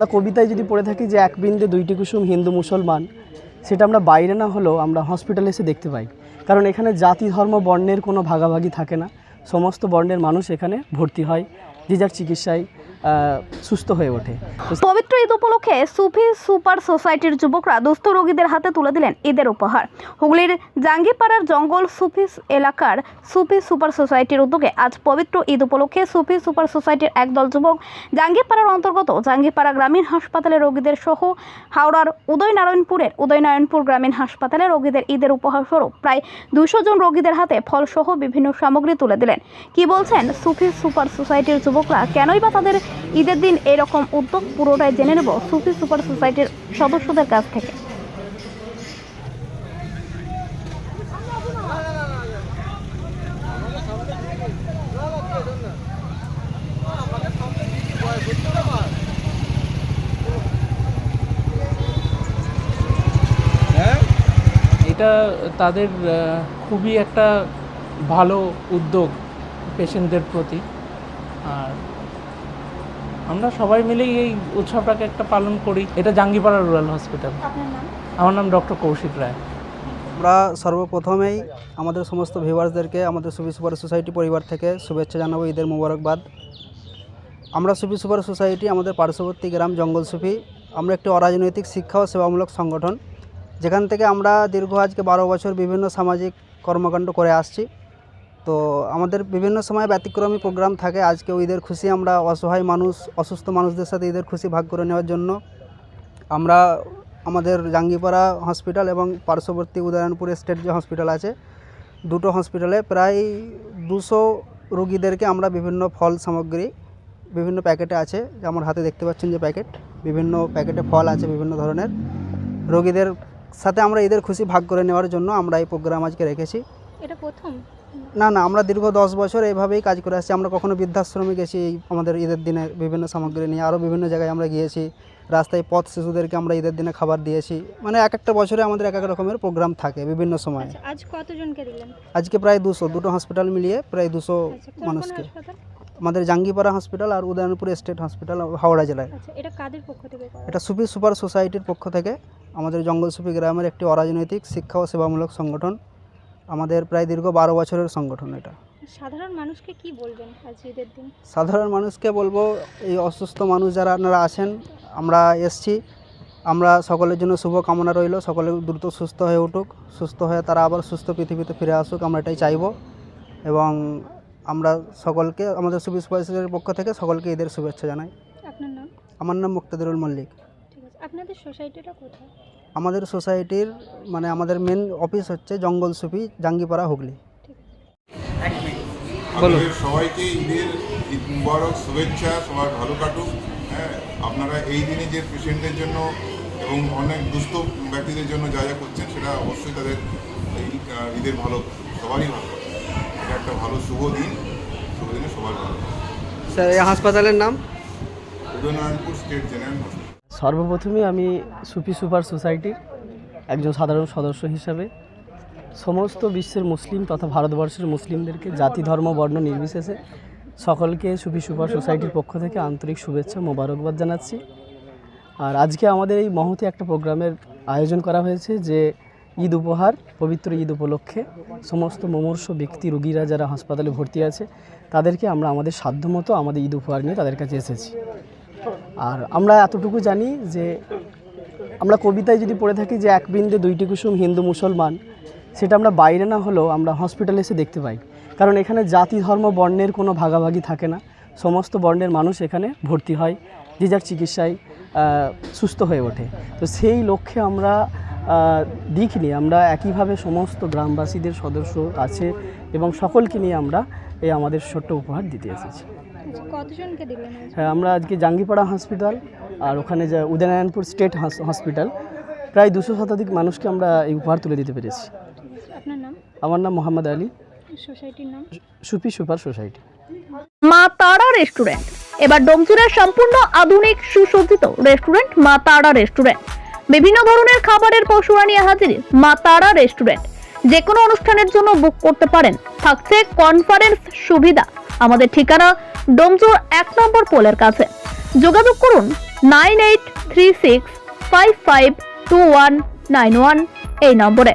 আমরা কবিতায় যদি পড়ে থাকি যে এক বৃন্দে দুইটি কুসুম হিন্দু মুসলমান, সেটা আমরা বাইরে না হলেও আমরা হসপিটালে এসে দেখতে পাই। কারণ এখানে জাতি, ধর্ম, বর্ণের কোনো ভাগাভাগি থাকে না। সমস্ত বর্ণের মানুষ এখানে ভর্তি হয়। যে যার চিকিৎসায় সুস্থ হয়ে ওঠে। পবিত্র ঈদ উপলক্ষে সুফি সুপার সোসাইটির যুবকরা দুস্থ রোগীদের হাতে তুলে দিলেন ঈদের উপহার। হুগলির জাঙ্গিপাড়ার জঙ্গল সুফি এলাকার সুফি সুপার সোসাইটির উদ্যোগে আজ পবিত্র ঈদ উপলক্ষে সুফি সুপার সোসাইটির একদল যুবক জাঙ্গিপাড়ার অন্তর্গত জাঙ্গিপাড়া গ্রামীণ হাসপাতালে রোগীদের সহ হাওড়ার উদয়নারায়ণপুরের উদয়নারায়ণপুর গ্রামীণ হাসপাতালে রোগীদের ঈদের উপহার স্বরূপ প্রায় দুশো জন রোগীদের হাতে ফলসহ বিভিন্ন সামগ্রী তুলে দিলেন। কি বলছেন সুফি সুপার সোসাইটির যুবকরা? কেনই বা তাদের ঈদের দিন এরকম উদ্যোগ পুরোটাই জেনে নেব সুফি সুপার সোসাইটির সদস্যদের কাছ থেকে। এটা তাদের খুবই একটা ভালো উদ্যোগ পেশেন্টদের প্রতি। আর আমরা সবাই মিলেই এই উৎসবটাকে একটা পালন করি। এটা জাঙ্গিপাড়া রুরাল হসপিটাল। আমার নাম ডক্টর কৌশিক রায়। আমরা সর্বপ্রথমেই আমাদের সমস্ত ভিউয়ার্সদেরকে আমাদের সুবি সুপার সোসাইটি পরিবার থেকে শুভেচ্ছা জানাব ঈদের মোবারকবাদ। আমরা সুবি সুপার সোসাইটি আমাদের পার্শ্ববর্তী গ্রাম জঙ্গল সুফি। আমরা একটি অরাজনৈতিক শিক্ষা ও সেবামূলক সংগঠন। যেখান থেকে আমরা দীর্ঘ আজকে বারো বছর বিভিন্ন সামাজিক কর্মকাণ্ড করে আসছি। তো আমাদের বিভিন্ন সময় ব্যতিক্রমী প্রোগ্রাম থাকে। আজকে ঈদের খুশি আমরা অসহায় মানুষ, অসুস্থ মানুষদের সাথে ঈদের খুশি ভাগ করে নেওয়ার জন্য আমরা আমাদের জাঙ্গিপাড়া হসপিটাল এবং পার্শ্ববর্তী উদয়নপুর স্টেট যে হসপিটাল আছে, দুটো হসপিটালে প্রায় দুশো রুগীদেরকে আমরা বিভিন্ন ফল সামগ্রী, বিভিন্ন প্যাকেটে আছে, আমার হাতে দেখতে পাচ্ছেন যে প্যাকেট, বিভিন্ন প্যাকেটে ফল আছে বিভিন্ন ধরনের। রোগীদের সাথে আমরা ঈদের খুশি ভাগ করে নেওয়ার জন্য আমরা এই প্রোগ্রাম আজকে রেখেছি। এটা প্রথম? না না আমরা দীর্ঘ দশ বছর এইভাবেই কাজ করে আসছি। আমরা কখনো বৃদ্ধাশ্রমে গেছি আমাদের ঈদের দিনে বিভিন্ন সামগ্রী নিয়ে আরও বিভিন্ন জায়গায় আমরা গিয়েছি। রাস্তায় পথ শিশুদেরকে আমরা ঈদের দিনে খাবার দিয়েছি। মানে এক একটা বছরে আমাদের এক এক রকমের প্রোগ্রাম থাকে বিভিন্ন সময়। আচ্ছা আজ কতজনকে দিলেন? আজকে প্রায় দুশো দুটো হসপিটাল মিলিয়ে প্রায় দুশো আচ্ছা মানুষকে। আমাদের জাঙ্গিপাড়া হসপিটাল আর উদয়নপুর স্টেট হসপিটাল হাওড়া জেলায়। আচ্ছা এটা কাদের পক্ষ থেকে এটা সুফি সুপার সোসাইটির পক্ষ থেকে। আমাদের জঙ্গল সুফি গ্রামের একটি অরাজনৈতিক শিক্ষা ও সেবামূলক সংগঠন। আমাদের প্রায় দীর্ঘ বারো বছরের সংগঠন এটা। সাধারণ মানুষকে কি বলবেন আজ ঈদের দিন? সাধারণ মানুষকে বলব এই অসুস্থ মানুষ যারা আপনারা আছেন আমরা এসছি। আমরা সকলের জন্য শুভ কামনা রইল। সকলে দ্রুত সুস্থ হয়ে উঠুক। সুস্থ হয়ে তারা আবার সুস্থ পৃথিবীতে ফিরে আসুক আমরা এটাই চাইব। এবং আমরা সকলকে আমাদের সুবি সুপারিশের পক্ষ থেকে সকলকে ঈদের শুভেচ্ছা জানাই। আপনার নাম? আমার নাম মুক্তাদুরুল মল্লিক। ঠিক আছে। আপনাদের সোসাইটিটা কোথায়? আমাদের সোসাইটির মানে আমাদের মেন অফিস হচ্ছে জঙ্গল সুফি জাঙ্গিপাড়া হুগলি। সবাইকে ঈদের ঈদ মুবারক শুভেচ্ছা সবার ভালো কাটুক হ্যাঁ? আপনারা এই দিনে যে পেশেন্টদের জন্য এবং অনেক দুস্থ ব্যক্তিদের জন্য যা যা করছেন সেটা অবশ্যই তাদের এই ঈদের ভালো সবারই ভালো এটা একটা ভালো শুভ দিন শুভ দিনে সবার ভালো স্যার এই হাসপাতালের নাম? উদয়নারায়ণপুর স্টেট জেনারেল হসপিটাল সর্বপ্রথমে আমি সুফি সুপার সোসাইটির একজন সাধারণ সদস্য হিসাবে সমস্ত বিশ্বের মুসলিম তথা ভারতবর্ষের মুসলিমদেরকে জাতি, ধর্ম, বর্ণ নির্বিশেষে সকলকে সুফি সুপার সোসাইটির পক্ষ থেকে আন্তরিক শুভেচ্ছা, মোবারকবাদ জানাচ্ছি। আর আজকে আমাদের এই মহতে একটা প্রোগ্রামের আয়োজন করা হয়েছে যে ঈদ উপহার, পবিত্র ঈদ উপলক্ষে সমস্ত মুমূর্ষ ব্যক্তি, রুগীরা যারা হাসপাতালে ভর্তি আছে, তাদেরকে আমরা আমাদের সাধ্যমতো আমাদের ঈদ উপহার নিয়ে তাদের কাছে এসেছি। আর আমরা এতটুকু জানি যে আমরা কবিতায় যদি পড়ে থাকি যে এক বৃন্দে দুইটি কুসুম হিন্দু মুসলমান, সেটা আমরা বাইরে না হলেও আমরা হসপিটালে এসে দেখতে পাই। কারণ এখানে জাতি, ধর্ম, বর্ণের কোনো ভাগাভাগি থাকে না। সমস্ত বর্ণের মানুষ এখানে ভর্তি হয়, যে যার চিকিৎসায় সুস্থ হয়ে ওঠে। তো সেই লক্ষ্যে আমরা দিক নিয়ে আমরা একইভাবে সমস্ত গ্রামবাসীদের সদস্য আছে এবং সকলকে নিয়ে আমরা এই আমাদের ছোট্ট উপহার দিতে এসেছি। কতজনকে দিলেন হ্যাঁ আমরা আজকে জাঙ্গিপাড়া হসপিটাল আর ওখানে যে উদয়নারায়ণপুর স্টেট হসপিটাল প্রায় দুশো শতাধিক মানুষকে আমরা এই উপহার তুলে দিতে পেরেছি। আপনার নাম? আমার নাম মোহাম্মদ আলী। সোসাইটির নাম? Soupy super society. Ma Tara restaurant. এবার ডোমচুরের সম্পূর্ণ আধুনিক সুসজ্জিত রেস্টুরেন্ট মা তারা রেস্টুরেন্ট। বিভিন্ন ধরনের খাবারের পশুরা নিয়ে হাজির মা তারা রেস্টুরেন্ট। যে কোনো অনুষ্ঠানের জন্য বুক করতে পারেন। থাকছে কনফারেন্স সুবিধা। আমাদের ঠিকানা ডোমচুর এক নম্বর পোলের কাছে। যোগাযোগ করুন nine eight three six five five two one nine one এই নম্বরে।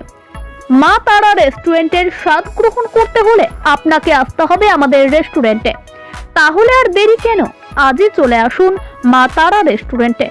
মা তারা রেস্টুরেন্টের স্বাদ গ্রহণ করতে হলে আপনাকে আসতে হবে আমাদের রেস্টুরেন্টে। তাহলে আর দেরি কেন? আজই চলে আসুন মা তারা রেস্টুরেন্টে।